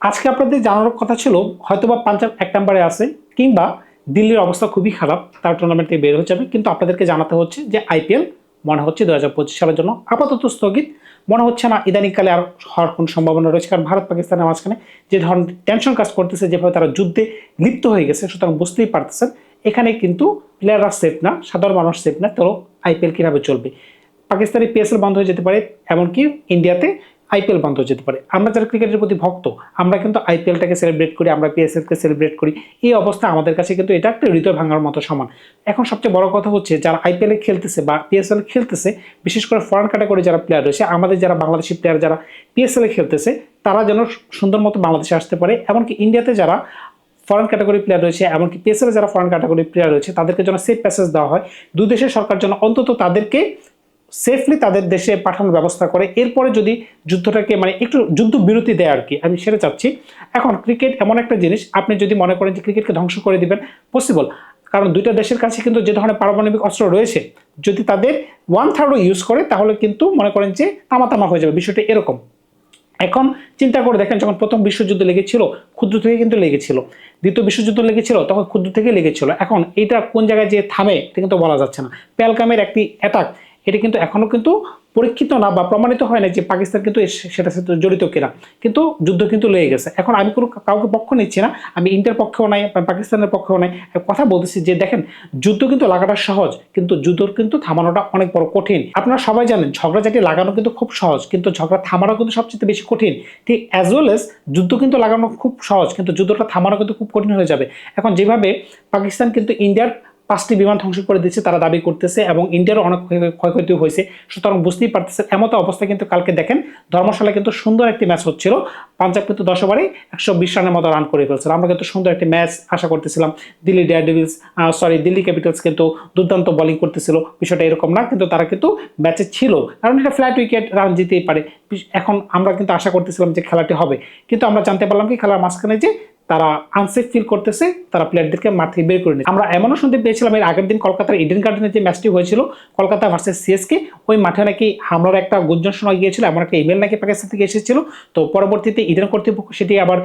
আজকে আপনাদের জানানোর কথা ছিল, হয়তোবা পাঞ্জাব এক নম্বরে আছে, কিংবা দিল্লির অবস্থা খুবই খারাপ, তার টুর্নামেন্ট থেকে বের হয়ে যাবে। কিন্তু আপনাদেরকে জানাতে হচ্ছে যে আইপিএল মনে হচ্ছে দু হাজার পঁচিশ সালের জন্য আপাতত স্থগিত। মনে হচ্ছে না ইদানিংকালে আর হওয়ার কোনো সম্ভাবনা রয়েছে, কারণ ভারত পাকিস্তানের মাঝখানে যে ধরনের টেনশন কাজ করতেছে, যেভাবে তারা যুদ্ধে লিপ্ত হয়ে গেছে, সুতরাং বুঝতেই পারতেছেন, এখানে কিন্তু প্লেয়াররা সেফ না, সাধারণ মানুষ সেফ না, তো আইপিএল কীভাবে চলবে? পাকিস্তানি পিএসএল বন্ধ হয়ে যেতে পারে, এমনকি ইন্ডিয়াতে আইপিএল বন্ধ হয়ে যেতে পারে। আমরা যারা ক্রিকেটের প্রতি ভক্ত, আমরা কিন্তু আইপিএলটাকে সেলিব্রেট করি, আমরা পিএসএলকে সেলিব্রেট করি। এই অবস্থা আমাদের কাছে কিন্তু এটা একটা হৃদয় ভাঙার মতো সমান। এখন সবচেয়ে বড় কথা হচ্ছে, যারা আইপিএলে খেলতেছে বা পিএসএল খেলতেছে, বিশেষ করে ফরেন ক্যাটাগরি যারা প্লেয়ার রয়েছে, আমাদের যারা বাংলাদেশি প্লেয়ার যারা পিএসএলে খেলতেছে, তারা যেন সুন্দর মতো বাংলাদেশে আসতে পারে। এমনকি ইন্ডিয়াতে যারা ফরেন ক্যাটাগরি প্লেয়ার রয়েছে, এমনকি পিএসএল যারা ফরেন ক্যাটাগরি প্লেয়ার রয়েছে, তাদেরকে যেন সেফ প্যাসেজ দেওয়া হয়। দুই দেশের সরকার যেন অন্তত তাদেরকে সেফলি তাদের দেশে পাঠানোর ব্যবস্থা করে। এরপরে যদি যুদ্ধটাকে মানে একটু যুদ্ধ বিরতি দেয় আর কি, আমি সেটা চাচ্ছি। এখন ক্রিকেট এমন একটা জিনিস, আপনি যদি মনে করেন যে ক্রিকেটকে ধ্বংস করে দিবেন পসিবল কারণ দুইটা দেশের কাছে কিন্তু যে ধরনের পারমাণবিক অস্ত্র রয়েছে, যদি তাদের ওয়ান থার্ডও ইউজ করে, তাহলে কিন্তু মনে করেন যে তামাতামা হয়ে যাবে, বিষয়টা এরকম। এখন চিন্তা করে দেখেন, যখন প্রথম বিশ্বযুদ্ধ লেগেছিল, ক্ষুদ্র থেকে কিন্তু লেগেছিল। দ্বিতীয় বিশ্বযুদ্ধ লেগেছিল, তখন ক্ষুদ্র থেকে লেগেছিল। এখন এটা কোন জায়গায় যে থামে, এটা কিন্তু বলা যাচ্ছে না। প্যালকামের একটি অ্যাটাক এটা কিন্তু এখনও কিন্তু পরীক্ষিত না বা প্রমাণিত হয় না যে পাকিস্তান কিন্তু সেটার সাথে জড়িত কিনা। কিন্তু যুদ্ধ কিন্তু লেগে গেছে। এখন আমি কোনো কাউকে পক্ষ নিচ্ছি না, আমি ইন্ডিয়ার পক্ষেও নাই পাকিস্তানের পক্ষেও নাই। কথা বলতেছি যে দেখেন, যুদ্ধ কিন্তু লাগাটা সহজ, কিন্তু যুদ্ধ কিন্তু থামানোটা অনেক বড় কঠিন। আপনারা সবাই জানেন ঝগড়াঝাটি লাগানো কিন্তু খুব সহজ, কিন্তু ঝগড়া থামানো কিন্তু সবচেয়ে বেশি কঠিন। ঠিক অ্যাজ ওয়েল এস যুদ্ধ কিন্তু লাগানো খুব সহজ, কিন্তু যুদ্ধটা থামানো কিন্তু খুব কঠিন হয়ে যাবে। এখন যেভাবে পাকিস্তান কিন্তু ইন্ডিয়ার পাঁচটি বিমান ধ্বংস করে দিচ্ছে তারা দাবি করতেছে এবং ইন্ডিয়ারও অনেক ক্ষয়- ক্ষয়ক্ষতি হয়েছে। সুতরাং বুঝতেই পারতেছে এমতো অবস্থা কিন্তু কালকে দেখেন ধর্মশালা কিন্তু সুন্দর একটি ম্যাচ হচ্ছিল। পাঞ্জাব কিন্তু দশ ওভারে একশো বিশ রানের মতো রান করে ফেলছিল। আমরা কিন্তু সুন্দর একটি ম্যাচ আশা করতেছিলাম, Delhi Devils sorry Delhi Capitals কিন্তু দুর্দান্ত বোলিং করতেছিল। বিষয়টা এরকম না, কিন্তু তারা কিন্তু ম্যাচে ছিল। কারণ এটা ফ্ল্যাট উইকেট রান জিতেই পারে। এখন আমরা কিন্তু আশা করতেছিলাম যে খেলাটি হবে। কিন্তু আমরা জানতে পারলাম কি, খেলার মাঝখানে যে তারা আনসেফ ফিল করতেছে, তারা প্লেয়ারদেরকে মাঠ থেকে বের করে নিচ্ছে। আমরা এমনও শুনতে পেয়েছিলাম, এর আগের দিন কলকাতার ইডেন গার্ডেনের যে ম্যাচটি হয়েছিল, কলকাতা ভার্সেস সিএসকে ওই মাঠে নাকি হামলার একটা গুঞ্জন শোনা গিয়েছিল, এমন একটা ইমেল নাকি পাকিস্তান থেকে এসেছিল। তো পরবর্তীতে ইডেন কর্তৃপক্ষ সেটি আবার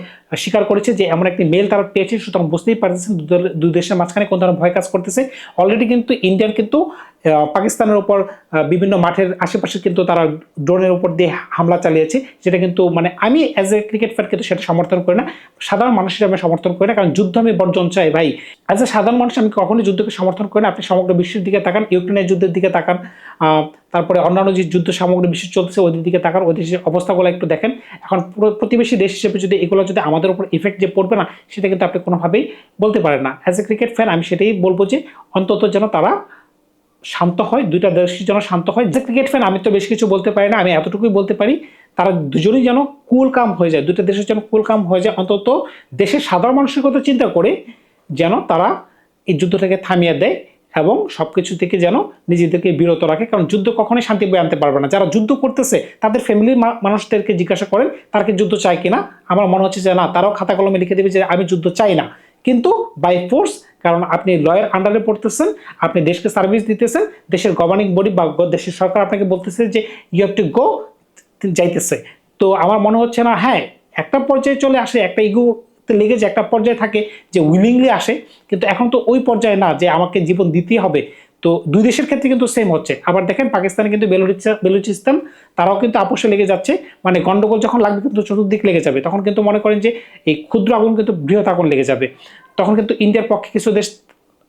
স্বীকার করেছে যে, এমন একটি মেল তারা পেয়েছে, সুতরাং বুঝতেই পারতেছেন দুই দেশের মাঝখানে কোন ধরনের ভয় কাজ করতেছে। অলরেডি কিন্তু ইন্ডিয়ান কিন্তু পাকিস্তানের উপর বিভিন্ন মাঠের আশেপাশে কিন্তু তারা ড্রোনের উপর দিয়ে হামলা চালিয়েছে, যেটা কিন্তু মানে আমি অ্যাজ এ ক্রিকেট ফ্যান কিন্তু সেটা সমর্থন করি না। সাধারণ মানুষের আমি সমর্থন করি না, কারণ যুদ্ধ আমি বর্জন চাই ভাই। অ্যাজ এ সাধারণ মানুষ আমি কখনোই যুদ্ধকে সমর্থন করি না, আপনি সমগ্র বিশ্বের দিকে তাকান, ইউক্রেনের যুদ্ধের দিকে তাকান তারপরে অন্যান্য যে যুদ্ধ সামগ্রী বিশ্ব চলছে ওদের দিকে তাকান ওই দেশের অবস্থাগুলো একটু দেখেন। এখন পুরো প্রতিবেশী দেশ হিসেবে যদি এগুলো যদি আমাদের উপর ইফেক্ট যে পড়বে না, সেটা কিন্তু আপনি কোনোভাবেই বলতে পারেন না। অ্যাজ এ ক্রিকেট ফ্যান আমি সেটাই বলব যে, অন্তত যেন তারা শান্ত হয়, দুইটা দেশই যেন শান্ত হয়। যে ক্রিকেট ফ্যান আমি তো বেশ কিছু বলতে পারি না, আমি এতটুকুই বলতে পারি। তারা দুজনেই যেন কুল কাম হয়ে যায়, দুইটা দেশের যেন কুল কাম হয়ে যায়। অন্তত দেশের সাধারণ মানুষের কথা চিন্তা করে যেন তারা এই যুদ্ধটাকে থামিয়ে দেয় এবং সব কিছু থেকে যেন নিজেদেরকে বিরত রাখে। কারণ যুদ্ধ কখনোই শান্তি বয়ে আনতে পারবে না। যারা যুদ্ধ করতেছে, তাদের ফ্যামিলির মানুষদেরকে জিজ্ঞাসা করেন, তারা কি যুদ্ধ চায় কিনা? আমার মনে হচ্ছে যে, না, তারাও খাতা কলমে লিখে দেবে যে, আমি যুদ্ধ চাই না। কিন্তু বাই ফোর্স কারণ আপনি লয়ের আন্ডারে পড়তেছেন, আপনি দেশকে সার্ভিস দিতেছেন, দেশের গভর্নিং বডি বা দেশের সরকার আপনাকে বলতেছে যে ইউ হ্যাভ টু গো যাইতেছে। তো আমার মনে হচ্ছে না হ্যাঁ একটা পর্যায়ে চলে আসে, একটা ইগো লেগে যে একটা পর্যায়ে থাকে যে উইলিংলি আসে, কিন্তু এখন তো ওই পর্যায়ে না যে আমাকে জীবন দিতেই হবে। তো দুই দেশের ক্ষেত্রে কিন্তু সেম হচ্ছে। আবার দেখেন পাকিস্তানে কিন্তু বেলুচিস্তান, তারাও কিন্তু আপোষে লেগে যাচ্ছে। মানে গন্ডগোল যখন লাগবে কিন্তু চতুর্দিক লেগে যাবে, তখন কিন্তু মনে করেন যে এই ক্ষুদ্র আগুন কিন্তু বৃহৎ আগুন লেগে যাবে। তখন কিন্তু ইন্ডিয়ার পক্ষে কিছু দেশ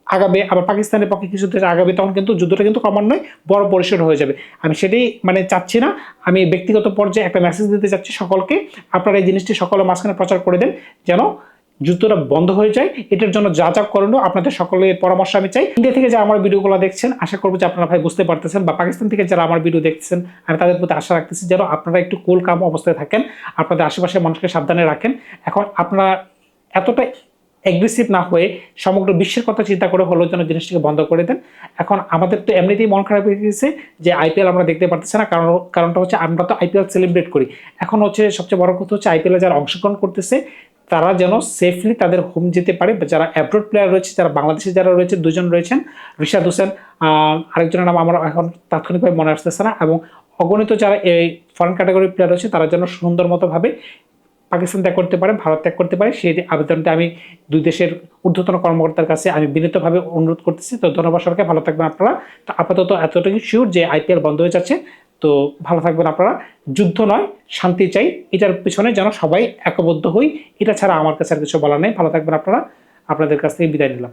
আগাবে, আবার পাকিস্তানের পক্ষে কিছু দেশ আগাবে, তখন কিন্তু যুদ্ধটা কিন্তু ক্রমান্বয়ে বড় পরিসর হয়ে যাবে। আমি সেটাই মানে চাচ্ছি না। আমি ব্যক্তিগত পর্যায়ে একটা মেসেজ দিতে চাচ্ছি সকলকে। আপনারা এই জিনিসটি সকলের মাঝখানে প্রচার করে দেন যেন যুদ্ধটা বন্ধ হয়ে যায়। এটার জন্য যা যা করণীয় আপনাদের সকলের পরামর্শ আমি চাই। ইন্ডিয়া থেকে যারা আমার ভিডিওগুলো দেখছেন, আশা করব যে আপনারা ভাই বুঝতে পারতেছেন বা পাকিস্তান থেকে যারা আমার ভিডিও দেখছেন, আমি তাদের প্রতি আশা রাখতেছি যেন আপনারা একটু কোল কাম অবস্থায় থাকেন। আপনাদের আশেপাশের মানুষকে সাবধানে রাখেন। এখন আপনারা এতটা অ্যাগ্রেসিভ না হয়ে সমগ্র বিশ্বের কথা চিন্তা করে হলো যেন জিনিসটাকে বন্ধ করে দেন। এখন আমাদের তো এমনিতেই মন খারাপ হয়ে গেছে যে আইপিএল আমরা দেখতে পারতেছি না, কারণ কারণটা হচ্ছে আমরা তো আইপিএল সেলিব্রেট করি। এখন হচ্ছে সবচেয়ে বড় কথা হচ্ছে আইপিএলে যারা অংশগ্রহণ করতেছে, তারা যেন সেফলি তাদের হোম যেতে পারে। যারা অ্যাব্রোড প্লেয়ার রয়েছে, যারা বাংলাদেশে যারা রয়েছে, দুজন রয়েছেন, রিশাদ হোসেন আরেকজনের নাম আমার এখন তাৎক্ষণিকভাবে মনে আসতেছে না। এবং অগণিত যারা এই ফরেন ক্যাটাগরি প্লেয়ার রয়েছে, তারা যেন সুন্দর মতোভাবে পাকিস্তান ত্যাগ করতে পারে, ভারত ত্যাগ করতে পারে, সেই আবেদনটা আমি দুই দেশের ঊর্ধ্বতন কর্মকর্তার কাছে আমি বিনীতভাবে অনুরোধ করতেছি। তো ধন্যবাদ সরকার ভালো থাকবেন আপনারা। তো আপাতত এতটুকু শিওর যে আইপিএল বন্ধ হয়ে যাচ্ছে। তো ভালো থাকবেন আপনারা। যুদ্ধ নয়, শান্তি চাই। এটার পিছনে যেন সবাই একবদ্ধ হই, এটা ছাড়া আমার কাছে আর কিছু বলার নেই। ভালো থাকবেন আপনারা। আপনাদের কাছ থেকে বিদায় নিলাম।